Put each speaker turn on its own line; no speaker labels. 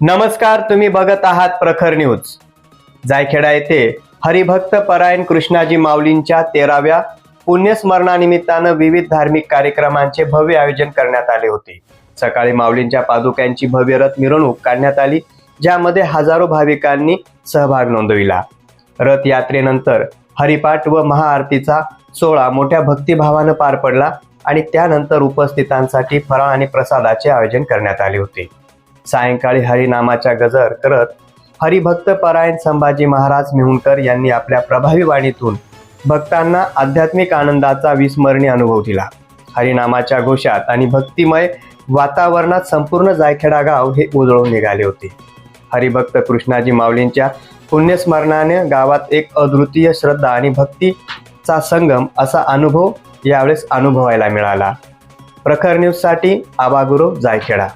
नमस्कार तुम्ही बघत आहात प्रखर न्यूज. जायखेडा येथे हरिभक्त परायण कृष्णाजी माऊलींच्या तेराव्या पुण्यस्मरणानिमित्तानं विविध धार्मिक कार्यक्रमांचे भव्य आयोजन करण्यात आले होते. सकाळी माऊलींच्या पादुक्यांची भव्य रथ मिरवणूक काढण्यात आली ज्यामध्ये हजारो भाविकांनी सहभाग नोंदविला. रथ यात्रेनंतर हरिपाठ व महाआरतीचा सोहळा मोठ्या भक्तिभावानं पार पडला आणि त्यानंतर उपस्थितांसाठी फराळ आणि प्रसादाचे आयोजन करण्यात आले होते. सायंकाळी हरिनामाच्या गजर करत हरिभक्त परायण संभाजी महाराज मिहुणकर यांनी आपल्या प्रभावी वाणीतून भक्तांना आध्यात्मिक आनंदाचा विस्मरणीय अनुभव दिला. हरिनामाच्या घोषात आणि भक्तिमय वातावरणात संपूर्ण जायखेडा गाव हे उजळून निघाले होते. हरिभक्त कृष्णाजी माऊलींच्या पुण्यस्मरणाने गावात एक अद्वितीय श्रद्धा आणि भक्तीचा संगम असा अनुभव यावेळेस अनुभवायला मिळाला. प्रखर न्यूजसाठी आबागुरू जायखेडा.